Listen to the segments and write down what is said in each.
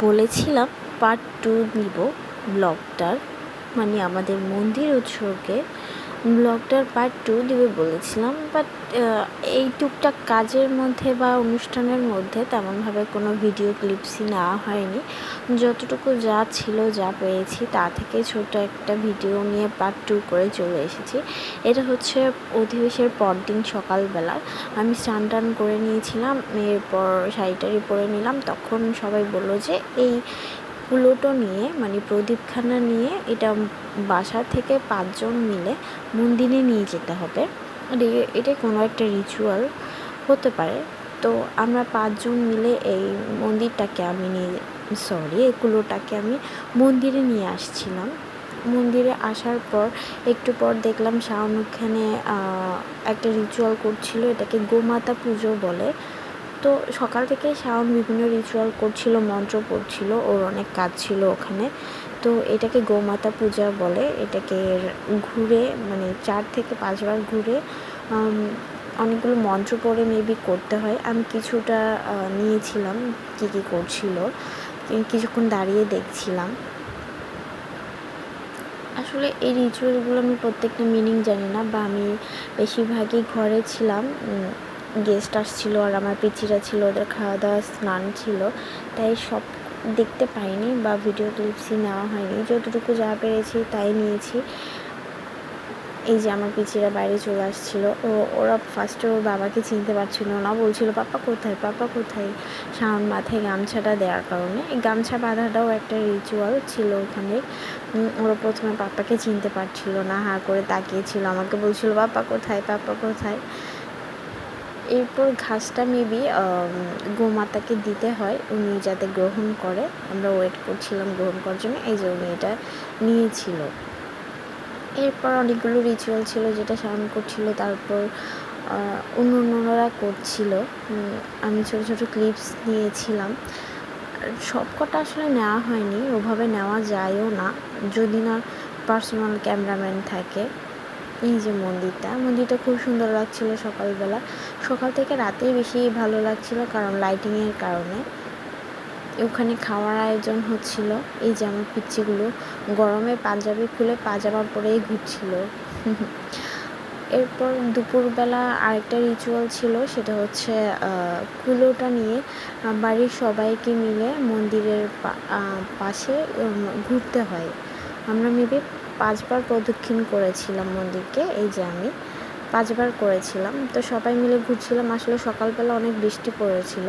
বলেছিলাম part two নিব ব্লগটার মানে আমাদের মন্দির উৎসর্গে ব্লগটার পার্ট টু দিবে বলেছিলাম বাট এই টুকটাক কাজের মধ্যে বা অনুষ্ঠানের মধ্যে তেমনভাবে কোনো ভিডিও ক্লিপসই নেওয়া হয়নি। যতটুকু যা ছিল, যা পেয়েছি, তা থেকে ছোট একটা ভিডিও নিয়ে পার্ট টু করে চলে এসেছি। এটা হচ্ছে অধিবেশের পরদিন সকালবেলা। আমি স্নান টান করে নিয়েছিলাম, এরপর শাড়ি পরে নিলাম। তখন সবাই বলল যে, এই কুলোটো নিয়ে মানে প্রদীপখানা নিয়ে, এটা বাসা থেকে পাঁচজন মিলে মন্দিরে নিয়ে যেতে হবে। এটা কোনো একটা রিচুয়াল হতে পারে। তো আমরা পাঁচজন মিলে এই মন্দিরটাকে আমি নিয়ে সরি এই কুলোটাকে আমি মন্দিরে নিয়ে আসছিলাম। মন্দিরে আসার পর, একটু পর দেখলাম শাওন ওখানে একটা রিচুয়াল করছিল, এটাকে গোমাতা পুজো বলে। তো সকাল থেকে শাওন বিভিন্ন রিচুয়াল করছিল, মন্ত্র পড়ছিল, ওর অনেক কাজ ছিল ওখানে। তো এটাকে গোমাতা পূজা বলে, এটাকে ঘুরে মানে চার থেকে পাঁচবার ঘুরে অনেকগুলো মন্ত্র পড়ে মেবি করতে হয়। আমি কিছুটা নিয়েছিলাম কী কী করছিল কিছুক্ষণ দাঁড়িয়ে দেখছিলাম। আসলে এই রিচুয়ালগুলো আমি প্রত্যেকটা মিনিং জানি না, বা আমি বেশিরভাগই ঘরে ছিলাম গেস্ট আসছিল আর আমার পিচিরা ছিল, ওদের খাওয়া দাওয়া স্নান ছিল। তাই সব দেখতে পাইনি বা ভিডিও ক্লিপসই নেওয়া হয়নি। যতটুকু যা পেরেছি তাই নিয়েছি। এই যে আমার পিচিরা বাইরে চলে আসছিল। ও, ওরা ফার্স্টে ওর বাবাকে চিনতে পারছিল না। বলছিল, পাপা কোথায়? পাপা কোথায়? শাওন মাথায় গামছাটা দেওয়ার কারণে। এই গামছা বাঁধাটাও একটা রিচুয়াল ছিল ওখানে। ওরা প্রথমে পাপাকে চিনতে পারছিল না, হা করে তাকিয়েছিল। আমাকে বলছিল, পাপা কোথায়? পাপা কোথায়? এরপর ঘাসটা মেবি গোমাতাকে দিতে হয়। উনি যাতে গ্রহণ করে। আমরা ওয়েট করছিলাম গ্রহণ করার জন্য। এই যে উনি এটা নিয়েছিল। এরপর অনেকগুলো রিচুয়াল ছিল যেটা স্মরণ করছিল। তারপর অন্য অন্যরা করছিল। আমি ছোট ছোট ক্লিপস নিয়েছিলাম। সব কটা আসলে নেওয়া হয়নি। ওভাবে নেওয়া যায়ও না। যদি না পার্সোনাল ক্যামেরাম্যান থাকে। এই যে মন্দিরটা মন্দিরটা খুব সুন্দর লাগছিল সকালবেলা। সকাল থেকে রাতেই বেশি ভালো লাগছিল কারণ লাইটিংয়ের কারণে। ওখানে খাওয়ার আয়োজন হচ্ছিল, এই যে আমার পিচ্ছিগুলো গরমে পাঞ্জাবি খুলে পাজামা পরেই ঘুরছিল। এরপর দুপুরবেলা আরেকটা রিচুয়াল ছিল, সেটা হচ্ছে কুলোটা নিয়ে বাড়ির সবাইকে মিলে মন্দিরের পাশে ঘুরতে হয়। আমরা মেবি পাঁচবার প্রদক্ষিণ করেছিলাম মন্দিরকে, এই যে আমি পাঁচবার করেছিলাম। তো সবাই মিলে ঘুরছিলাম, আসলে সকালবেলা অনেক বৃষ্টি পড়েছিল।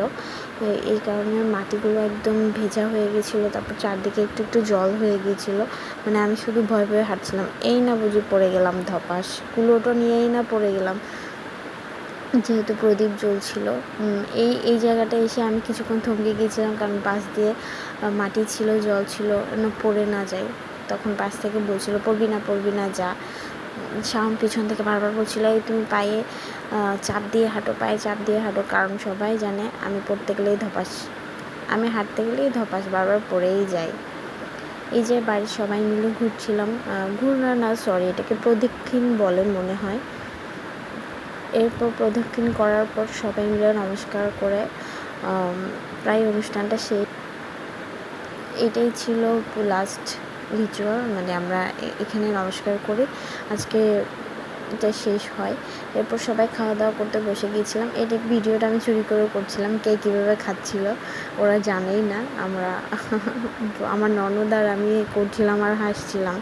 এই কারণে মাটিগুলো একদম ভেজা হয়ে গেছিল, তারপর চারদিকে একটু একটু জল হয়ে গিয়েছিল মানে আমি শুধু ভয় ভয়ে হাঁটছিলাম, এই না বুঝি পড়ে গেলাম ধপাস। কুলোটো নিয়েই না পড়ে গেলাম। যেহেতু প্রদীপ জ্বলছিল এই এই জায়গাটা এসে আমি কিছুক্ষণ থমকে গিয়েছিলাম কারণ পাশ দিয়ে মাটি ছিল, জল ছিল পড়ে না যায়। তখন পাশ থেকে বলছিল, পড়বি না পড়বি না, যা। শাওন পিছন থেকে বারবার বলছিল, এই তুমি পায়ে চাপ দিয়ে হাঁটো, পায়ে চাপ দিয়ে হাঁটো, কারণ সবাই জানে আমি পড়তে গেলেই ধপাস। আমি হাঁটতে গেলেই ধপাস, বারবার পড়েই যাই। এই যে বাড়ির সবাই মিলে ঘুরছিলাম ঘুরনা না সরি এটাকে প্রদক্ষিণ বলে মনে হয়। এরপর প্রদক্ষিণ করার পর সবাই মিলে নমস্কার করে প্রায় অনুষ্ঠানটা শেষ। এটাই ছিল লাস্ট রিচুয়াল মানে আমরা এখানে নমস্কার করি। আজকে এটা শেষ হয়। এরপর সবাই খাওয়া দাওয়া করতে বসে গিয়েছিলাম। এই ভিডিওটা আমি চুরি করে করছিলাম, কে কীভাবে খাচ্ছিল, ওরা জানেই না। আমরা আমার ননদ আর আমি করছিলাম আর হাসছিলাম।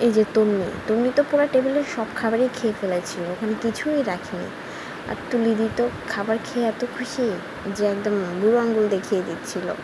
এই যে তন্নি তন্নি তো পুরো টেবিলের সব খাবারই খেয়ে ফেলেছিল, ওখানে কিছুই রাখিনি। আর তুলি দিত খাবার খেয়ে এত খুশি যে একদম বুড়ো আঙ্গুল দেখিয়ে দিচ্ছিল।